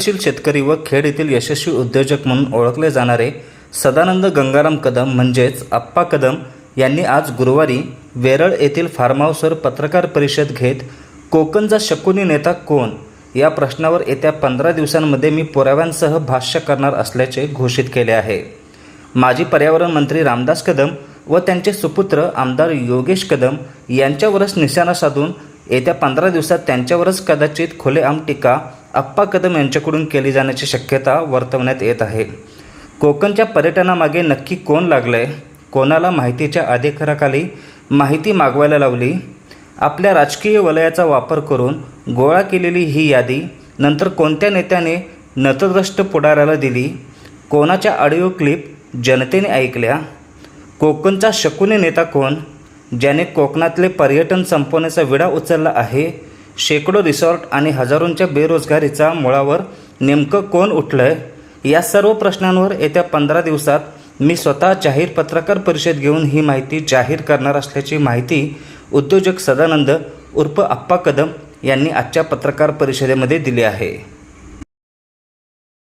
शेतकरी व खेड येथील यशस्वी उद्योजक म्हणून ओळखले जाणारे सदानंद गंगाराम कदम म्हणजेच आप्पा कदम यांनी आज गुरुवारी वेरळ येथील फार्म हाऊसवर पत्रकार परिषद घेत कोकणचा शकुनी नेता कोण या प्रश्नावर येत्या पंधरा दिवसांमध्ये मी पुराव्यांसह भाष्य करणार असल्याचे घोषित केले आहे. माजी पर्यावरण मंत्री रामदास कदम व त्यांचे सुपुत्र आमदार योगेश कदम यांच्यावरच निशाणा साधून येत्या पंधरा दिवसात त्यांच्यावरच कदाचित खुलेआम टीका आप्पा कदम यांच्याकडून केली जाण्याची शक्यता वर्तवण्यात येत आहे. कोकणच्या पर्यटनामागे नक्की कोण लागलं आहे कोणाला माहितीच्या अधिकाराखाली माहिती मागवायला लावली? आपल्या राजकीय वलयाचा वापर करून गोळा केलेली ही यादी नंतर कोणत्या नेत्याने नतद्रष्ट पुढाऱ्याला दिली? कोणाच्या ऑडिओ क्लिप जनतेने ऐकल्या? कोकणचा शकुनी नेता कोण? ज्याने कोकणातले पर्यटन संपवण्याचा विडा उचलला आहे? शेकडो रिसॉर्ट आणि हजारोंच्या बेरोजगारीचा मुळावर नेमकं कोण उठलं आहे या सर्व प्रश्नांवर येत्या पंधरा दिवसात मी स्वतः जाहीर पत्रकार परिषद घेऊन ही माहिती जाहीर करणार असल्याची माहिती उद्योजक सदानंद उर्फ आप्पा कदम यांनी आजच्या पत्रकार परिषदेमध्ये दिली आहे.